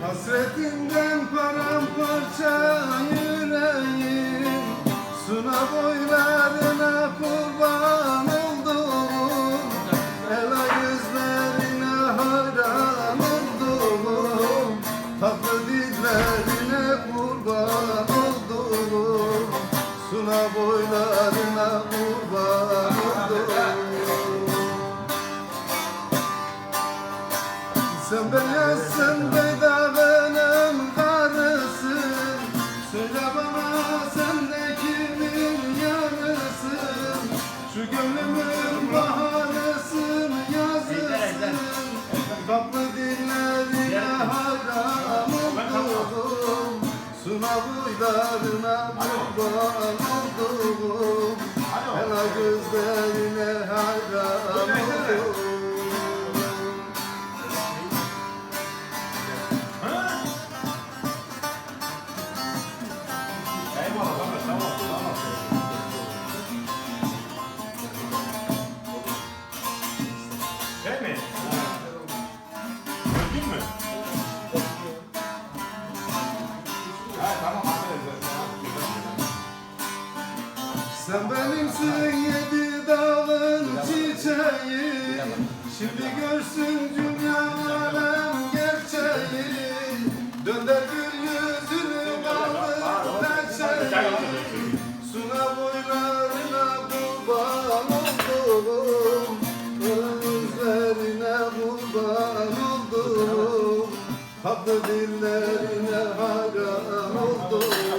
Hasretinden paramparça yüreğim. Suna boylarına kurban oldum Ela yüzlerine hayran oldum Tatlı dillerine kurban oldum Suna boylarına kurban oldum Sen beyazsın beyda gönlümün baharısın yazısın Tatlı dillerine hayran oldum. Suna boylarına kurban oldum. Ela gözlerine hayran tamam. Sen benimsin yedi dağın çiçeği. Şimdi görsün dünya alem gerçeği. Dönder gül yüzünü kaldır pençeyi Suna boylarına kurban oldum. Gözlerine kurban Tatlı dillerine hayran oldum